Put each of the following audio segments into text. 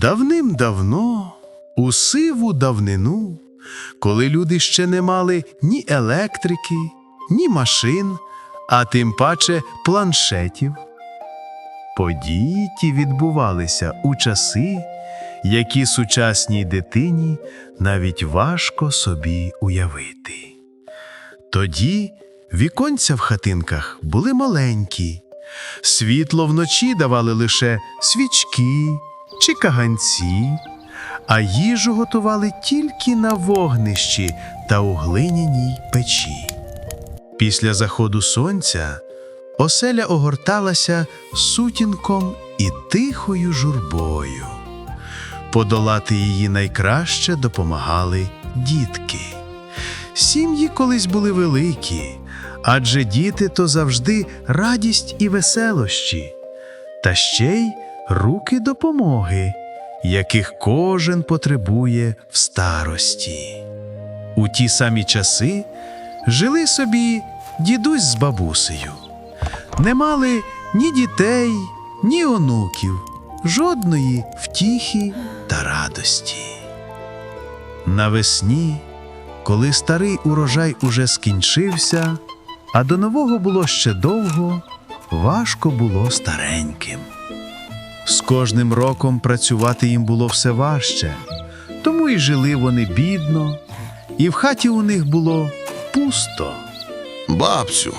Давним-давно, у сиву давнину, коли люди ще не мали ні електрики, ні машин, а тим паче планшетів. Події ті відбувалися у часи, які сучасній дитині навіть важко собі уявити. Тоді віконця в хатинках були маленькі, світло вночі давали лише свічки чи каганці, а їжу готували тільки на вогнищі та у глиняній печі. Після заходу сонця оселя огорталася сутінком і тихою журбою. Подолати її найкраще допомагали дітки. Сім'ї колись були великі, адже діти то завжди радість і веселощі, та ще й руки допомоги, яких кожен потребує в старості. У ті самі часи жили собі дідусь з бабусею. Не мали ні дітей, ні онуків, жодної втіхи та радості. Навесні, коли старий урожай уже скінчився, а до нового було ще довго, важко було стареньким. З кожним роком працювати їм було все важче, тому і жили вони бідно, і в хаті у них було пусто. Бабцю,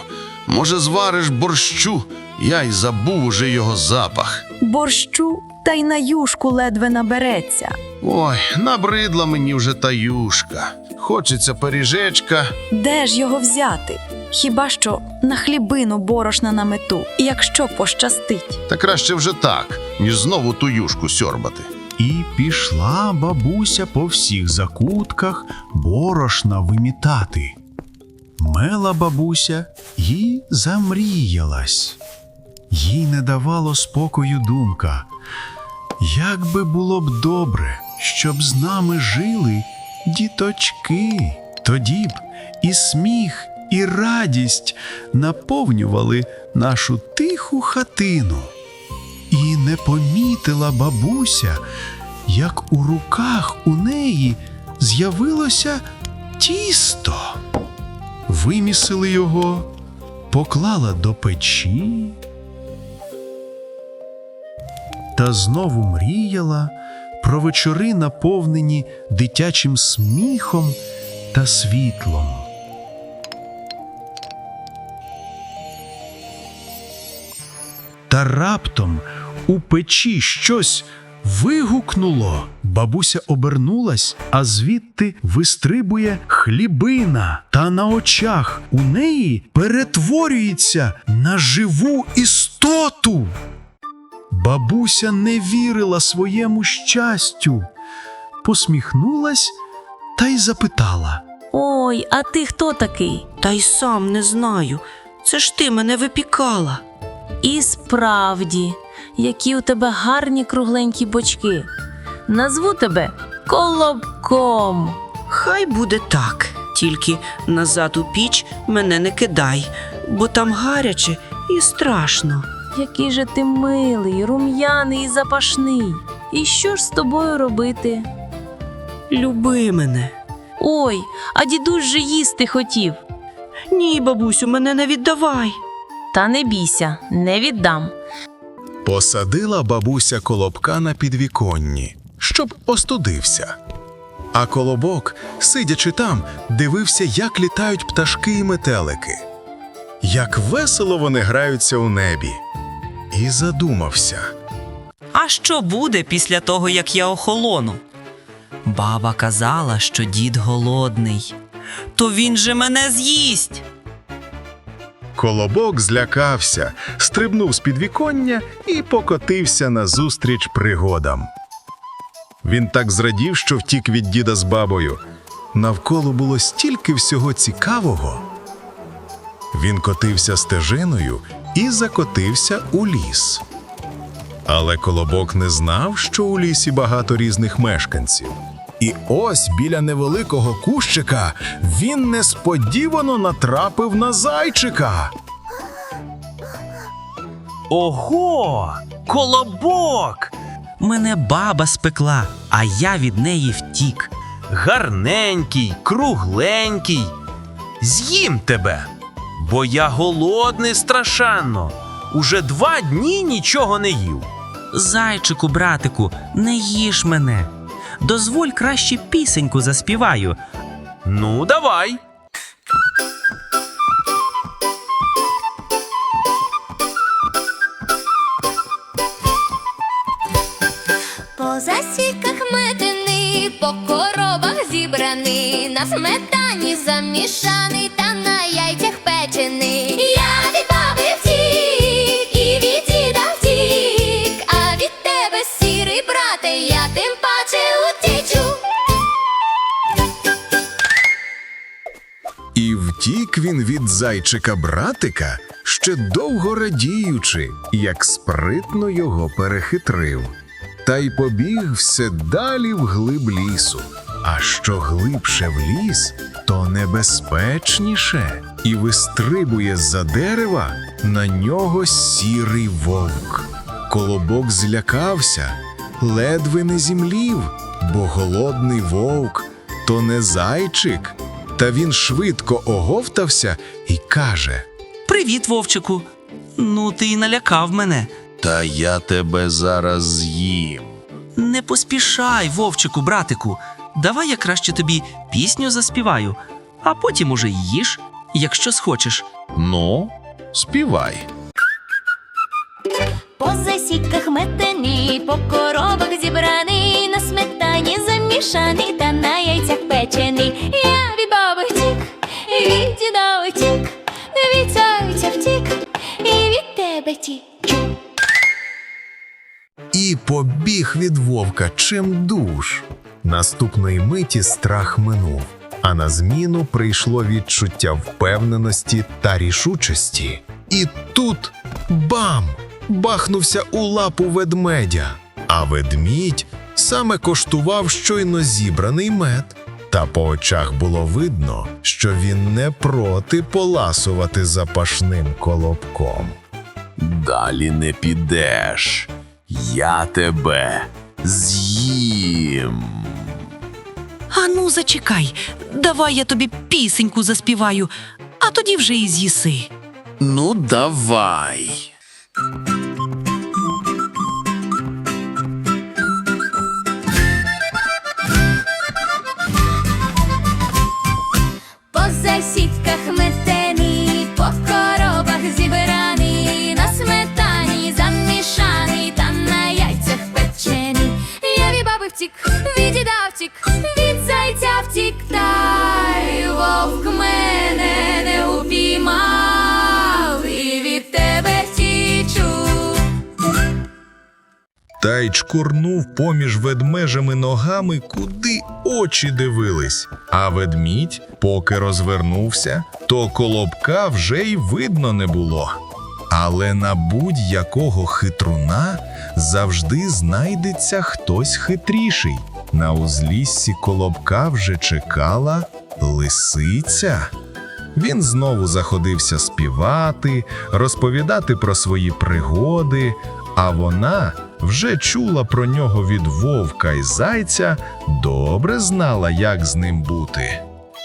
може, звариш борщу? Я й забув уже його запах. борщу та й на юшку ледве набереться. Ой, набридла мені вже та юшка. Хочеться пиріжечка. Де ж його взяти? Хіба що на хлібину борошна на мету, якщо пощастить. Та краще вже так, ніж знову ту юшку сьорбати. І пішла бабуся по всіх закутках борошна вимітати. Мела бабуся і замріялась. Їй не давало спокою думка. Як би було б добре, щоб з нами жили діточки. Тоді б і сміх, і радість наповнювали нашу тиху хатину. І не помітила бабуся, як у руках у неї з'явилося тісто. Вимісили його, поклала до печі. Та знову мріяла про вечори, наповнені дитячим сміхом та світлом. Та раптом у печі щось вигукнуло. Бабуся обернулась, а звідти вистрибує хлібина, та на очах у неї перетворюється на живу істоту. Бабуся не вірила своєму щастю, посміхнулась та й запитала. Ой, а ти хто такий? Та й сам не знаю. Це ж ти мене випікала. І справді, які у тебе гарні кругленькі бочки. Назву тебе Колобком. Хай буде так. Тільки назад у піч мене не кидай, бо там гаряче і страшно. Який же ти милий, рум'яний і запашний. І що ж з тобою робити? Люби мене. Ой, а дідусь же їсти хотів. Ні, бабусю, мене не віддавай. Та не бійся, не віддам. Посадила бабуся колобка на підвіконні, щоб остудився. А колобок, сидячи там, дивився, як літають пташки і метелики, як весело вони граються у небі, і задумався. А що буде після того, як я охолону? Баба казала, що дід голодний. То він же мене з'їсть. Колобок злякався, стрибнув з підвіконня і покотився назустріч пригодам. Він так зрадів, що втік від діда з бабою. Навколо було стільки всього цікавого. Він котився стежиною і закотився у ліс. Але колобок не знав, що у лісі багато різних мешканців. І ось біля невеликого кущика він несподівано натрапив на зайчика. Ого! Колобок! Мене баба спекла, а я від неї втік. гарненький, кругленький. З'їм тебе, бо я голодний страшенно. Уже два дні нічого не їв. Зайчику, братику, не їж мене. Дозволь краще пісеньку заспіваю. Ну, давай. По засіках метений, по коробах зібраний, на сметані замішаний та на яйцях печений. Він від зайчика братика, ще довго радіючи, як спритно його перехитрив. Та й побіг все далі вглиб лісу. А що глибше в ліс, то небезпечніше, і вистрибує з-за дерева на нього сірий вовк. Колобок злякався, ледве не зімлів, бо голодний вовк то не зайчик. Та він швидко оговтався і каже: Привіт, вовчику. Ну, ти й налякав мене. Та я тебе зараз з'їм. Не поспішай, вовчику, братику. Давай я краще тобі пісню заспіваю, а потім уже їж, якщо схочеш. Ну, співай. По засіках метений, по коробах зібраний, на сметані замішаний та на яйцях печений. Я діда утік, від втік, і від тебе втік. і побіг від вовка чим душ. Наступної миті страх минув, а на зміну прийшло відчуття впевненості та рішучості. І тут бам! бахнувся у лапу ведмедя. А ведмідь саме коштував щойно зібраний мед. Та по очах було видно, що він не проти поласувати запашним колобком. Далі не підеш. Я тебе з'їм. Ану, зачекай, давай я тобі пісеньку заспіваю, а тоді вже і з'їси. Ну, давай. Та й чкурнув поміж ведмежими ногами, куди очі дивились. А ведмідь, поки розвернувся, то колобка вже й видно не було. Але на будь-якого хитруна завжди знайдеться хтось хитріший. На узліссі колобка вже чекала лисиця. Він знову заходився співати, розповідати про свої пригоди, а вона вже чула про нього від вовка й зайця, добре знала, як з ним бути.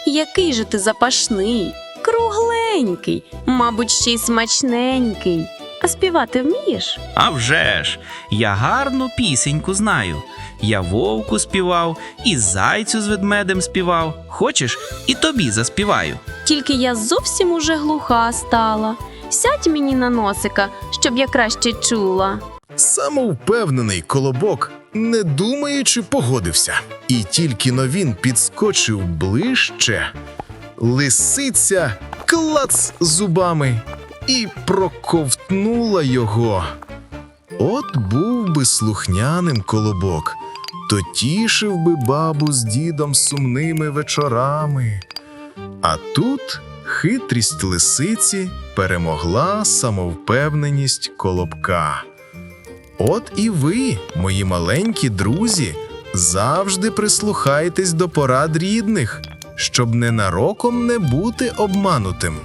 Який же ти запашний, кругленький, мабуть, ще й смачненький. А співати вмієш? А вже ж, я гарну пісеньку знаю. Я вовку співав, і зайцю з ведмедем співав. Хочеш, і тобі заспіваю. Тільки я зовсім уже глуха стала. Сядь мені на носика, щоб я краще чула. Самовпевнений колобок, не думаючи, погодився. І тільки но він підскочив ближче, лисиця клац зубами і проковтнула його. От був би слухняним колобок, то тішив би бабу з дідом сумними вечорами. А тут хитрість лисиці перемогла самовпевненість колобка. От і ви, мої маленькі друзі, завжди прислухайтесь до порад рідних, щоб ненароком не бути обманутим.